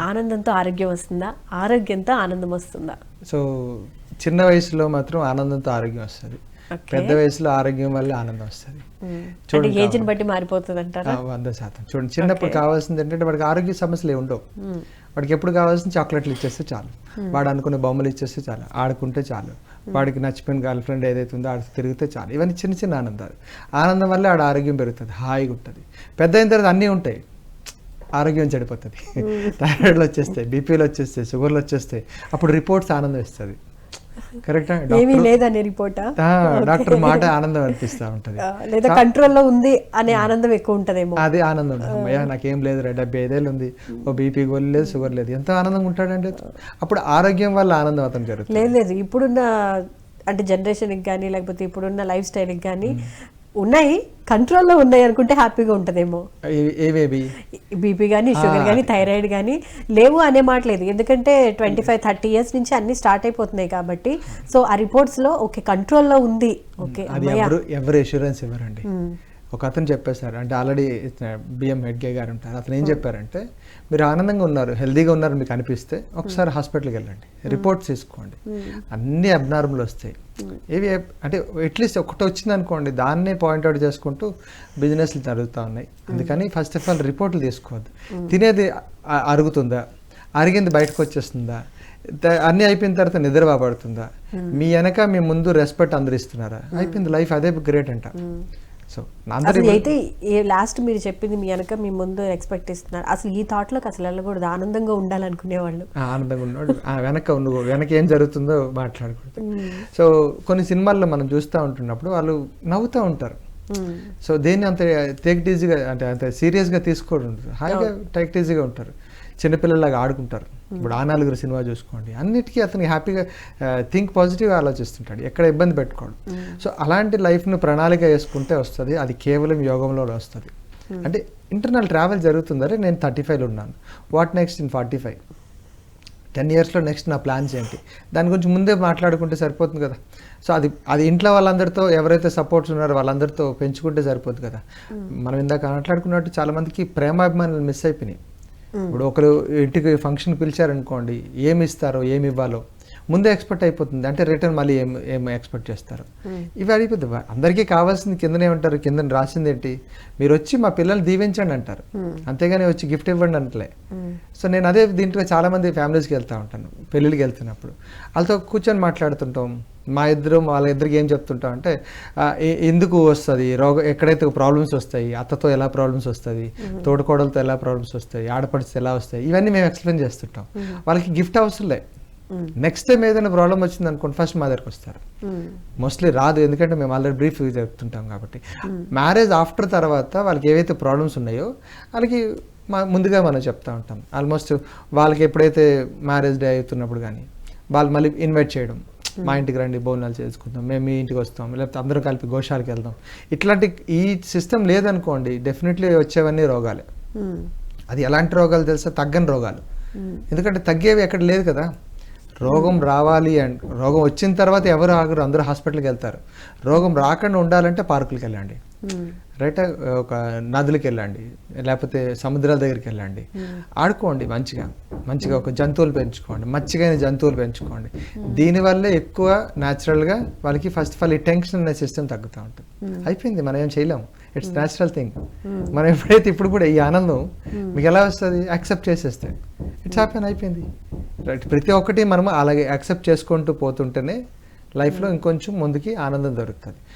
ఆనందంతో ఆరోగ్యం వస్తుందా? ఆరోగ్యంతో ఆనందం వస్తుందా? సో చిన్న వయసులో మాత్రం ఆనందంతో ఆరోగ్యం వస్తుంది. పెద్ద వయసులో ఆరోగ్యం వల్ల ఆనందం వస్తుంది. చూడండి ఏజ్ని బట్టి మారిపోతుంది అంటారా వంద శాతం. చూడండి చిన్నప్పుడు కావాల్సింది ఏంటంటే వాడికి ఆరోగ్య సమస్యలు ఏమి ఉండవు. వాడికి ఎప్పుడు కావాల్సిన చాక్లెట్లు ఇచ్చేస్తే చాలు. వాడు అనుకునే బొమ్మలు ఇచ్చేస్తే చాలు. ఆడుకుంటే చాలు. వాడికి నచ్చిపోయిన గర్ల్ ఫ్రెండ్ ఏదైతే ఉందో ఆడికి తిరిగితే చాలు. ఇవన్నీ చిన్న చిన్న ఆనందాలు. ఆనందం వల్ల ఆడ ఆరోగ్యం పెరుగుతుంది. హాయిగా ఉంటుంది. పెద్ద అయిన తర్వాత అన్నీ ఉంటాయి. ఆరోగ్యం చెడిపోతుంది. థైరాయిడ్లు వచ్చేస్తాయి బీపీలు వచ్చేస్తాయి షుగర్లు వచ్చేస్తాయి. అప్పుడు రిపోర్ట్స్ ఆనందం ఇస్తుంది. కరెక్టా ఏమీ లేదనే రిపోర్టా? డాక్టర్ మాట ఆనందం అనిపిస్తూ ఉంటుంది. లేదా కంట్రోల్లో ఉంది అనే ఆనందం ఎక్కువ ఉంటదేమో. అదే ఆనందం. అమ్మయ్య నాకేం లేదు డెబ్బై ఐదేళ్ళు ఉంది. ఓ బీపీ గోల్ లేదు షుగర్ లేదు. ఎంత ఆనందంగా ఉంటాడంటే అప్పుడు ఆరోగ్యం వల్ల ఆనందం అతను జరుగుతుంది. లేదు లేదు. ఇప్పుడున్న అంటే జనరేషన్కి కానీ లేకపోతే ఇప్పుడున్న లైఫ్ స్టైల్కి కానీ ఉన్నాయి. కంట్రోల్లో ఉన్నాయి అనుకుంటే హ్యాపీగా ఉంటదేమో. ఏవేవి? బీపీ కానీ షుగర్ కానీ థైరాయిడ్ కానీ లేవు అనే మాట లేదు. ఎందుకంటే ట్వంటీ ఫైవ్ థర్టీ ఇయర్స్ నుంచి అన్ని స్టార్ట్ అయిపోతున్నాయి కాబట్టి. సో ఆ రిపోర్ట్స్లో ఓకే కంట్రోల్లో ఉంది. ఓకే ఎవరు ఎవరు ఇవ్వరండి? ఒక అతను చెప్పేశారు. అంటే ఆల్రెడీ బిఎం హెడ్గే గారు ఉంటారు. అతను ఏం చెప్పారంటే మీరు ఆనందంగా ఉన్నారు హెల్దీగా ఉన్నారు మీకు అనిపిస్తే ఒకసారి హాస్పిటల్కి వెళ్ళండి. రిపోర్ట్స్ తీసుకోండి. అన్ని అబ్నార్మల్ వస్తాయి. ఏవి అంటే అట్లీస్ట్ ఒకటి వచ్చింది అనుకోండి దాన్నే పాయింట్అవుట్ చేసుకుంటూ బిజినెస్లు జరుగుతూ ఉన్నాయి. అందుకని ఫస్ట్ ఆఫ్ ఆల్ రిపోర్ట్లు తీసుకోవద్దు. తినేది అరుగుతుందా? అరిగింది బయటకు వచ్చేస్తుందా? అన్నీ అయిపోయిన తర్వాత నిద్ర బాగుపడుతుందా మీ వెనక మీ ముందు రెస్పెక్ట్ అందరు ఇస్తున్నారా అయిపోయింది. లైఫ్ అదే గ్రేట్ అంట. సో అందరి అసలు అయితే ఏ లాస్ట్ మీరు చెప్పింది మీ వెనక మీ ముందు ఎక్స్పెక్ట్ ఇస్తున్నారు అసలు ఈ థాట్లోకి అసలు వెళ్ళకూడదు. ఆనందంగా ఉండాలనుకునేవాళ్ళు ఆనందంగా ఉన్నాడు ఆ, వెనక ఉండు వెనక ఏం జరుగుతుందో మాట్లాడకూడదు. సో కొన్ని సినిమాల్లో మనం చూస్తూ ఉంటున్నప్పుడు వాళ్ళు నవ్వుతూ ఉంటారు. సో దేన్ని అంత టేక్ ఈజీగా అంటే అంత సీరియస్గా తీసుకోరు. హాయిగా టేక్ ఈజీగా ఉంటారు. చిన్నపిల్లలాగా ఆడుకుంటారు. ఇప్పుడు ఆ నలుగురు సినిమా చూసుకోండి. అన్నిటికీ అతనికి హ్యాపీగా థింక్ పాజిటివ్గా ఆలోచిస్తుంటాడు. ఎక్కడ ఇబ్బంది పెట్టుకోడు. సో అలాంటి లైఫ్ను ప్రణాళిక వేసుకుంటే వస్తుంది. అది కేవలం యోగంలో వస్తుంది. అంటే ఇంటర్నల్ ట్రావెల్ జరుగుతుందరే నేను థర్టీ ఫైవ్లో ఉన్నాను. What next in forty five? Ten ఇయర్స్లో నెక్స్ట్ నా ప్లాన్స్ ఏంటి? దాని గురించి ముందే మాట్లాడుకుంటే సరిపోతుంది కదా. సో అది అది ఇంట్లో వాళ్ళందరితో ఎవరైతే సపోర్ట్స్ ఉన్నారో వాళ్ళందరితో పెంచుకుంటే సరిపోతుంది కదా. మనం ఇందాక మాట్లాడుకున్నట్టు చాలా మందికి ప్రేమాభిమానులు మిస్ అయిపోయినాయి. ఇప్పుడు ఒకరు ఇంటికి ఫంక్షన్ పిలిచారనుకోండి ఏమి ఇస్తారో ఏమి ఇవ్వాలో ముందే ఎక్స్పెక్ట్ అయిపోతుంది. అంటే రిటర్న్ మళ్ళీ ఏం ఏం ఎక్స్పెక్ట్ చేస్తారు? ఇవి అయిపోతుంది వా- అందరికీ కావాల్సింది కిందనే ఉంటారు కింద రాసింది ఏంటి? మీరు వచ్చి మా పిల్లల్ని దీవించండి అంటారు. అంతేగాని వచ్చి గిఫ్ట్ ఇవ్వండి అంటలే. సో నేను అదే దీంట్లో చాలా మంది ఫ్యామిలీస్కి వెళ్తూ ఉంటాను పెళ్ళిళ్ళకి వెళ్తున్నప్పుడు. వాళ్ళతో కూర్చొని మాట్లాడుతుంటాం. మా ఇద్దరు వాళ్ళ ఇద్దరికి ఏం చెప్తుంటాం అంటే ఎందుకు వస్తుంది? రోగ ఎక్కడైతే ప్రాబ్లమ్స్ వస్తాయి అత్తతో ఎలా ప్రాబ్లమ్స్ వస్తుంది? తోడుకోడలతో ఎలా ప్రాబ్లమ్స్ వస్తాయి? ఆడపడితే ఎలా వస్తాయి? ఇవన్నీ మేము ఎక్స్ప్లెయిన్ చేస్తుంటాం. వాళ్ళకి గిఫ్ట్ అవసరం లే. నెక్స్ట్ టైం ఏదైనా ప్రాబ్లం వచ్చింది అనుకోండి ఫస్ట్ మా దగ్గరకు వస్తారు. మోస్ట్లీ రాదు ఎందుకంటే మేము ఆల్రెడీ బ్రీఫ్ చెప్తుంటాం కాబట్టి. మ్యారేజ్ ఆఫ్టర్ తర్వాత వాళ్ళకి ఏవైతే ప్రాబ్లమ్స్ ఉన్నాయో వాళ్ళకి మా ముందుగా మనం చెప్తా ఉంటాం. ఆల్మోస్ట్ వాళ్ళకి ఎప్పుడైతే మ్యారేజ్ డే అవుతున్నప్పుడు కానీ వాళ్ళు మళ్ళీ ఇన్వైట్ చేయడం. మా ఇంటికి రండి భోజనాలు చేసుకుందాం మేము మీ ఇంటికి వస్తాం లేకపోతే అందరం కలిపి గోశాలకి వెళ్దాం. ఇట్లాంటి ఈ సిస్టమ్ లేదనుకోండి డెఫినెట్లీ వచ్చేవన్నీ రోగాలే. అది ఎలాంటి రోగాలు తెలుసా? తగ్గని రోగాలు. ఎందుకంటే తగ్గేవి ఎక్కడ లేదు కదా. రోగం రావాలి అండ్ రోగం వచ్చిన తర్వాత ఎవరు ఆగరు అందరూ హాస్పిటల్కి వెళ్తారు. రోగం రాకుండా ఉండాలంటే పార్కులకి వెళ్ళండి. రైట్ ఒక నదులకి వెళ్ళండి లేకపోతే సముద్రాల దగ్గరికి వెళ్ళండి. ఆడుకోండి మంచిగా మంచిగా ఒక జంతువులు పెంచుకోండి మచ్చిగైన జంతువులు పెంచుకోండి. దీనివల్లే ఎక్కువ న్యాచురల్గా వాళ్ళకి ఫస్ట్ ఆఫ్ ఆల్ ఈ టెన్షన్ అనే సిస్టమ్ తగ్గుతూ ఉంటుంది. అయిపోయింది మనం ఏం చేయలేము ఇట్స్ న్యాచురల్ థింగ్ మనం ఎప్పుడైతే ఇప్పుడు కూడా ఈ ఆనందం మీకు ఎలా వస్తుంది? యాక్సెప్ట్ చేసేస్తే. ఇట్స్ హ్యాపీన్ అయిపోయింది. రైట్ ప్రతి ఒక్కటి మనం అలాగే యాక్సెప్ట్ చేసుకుంటూ పోతుంటేనే లైఫ్లో ఇంకొంచెం ముందుకి ఆనందం దొరుకుతుంది.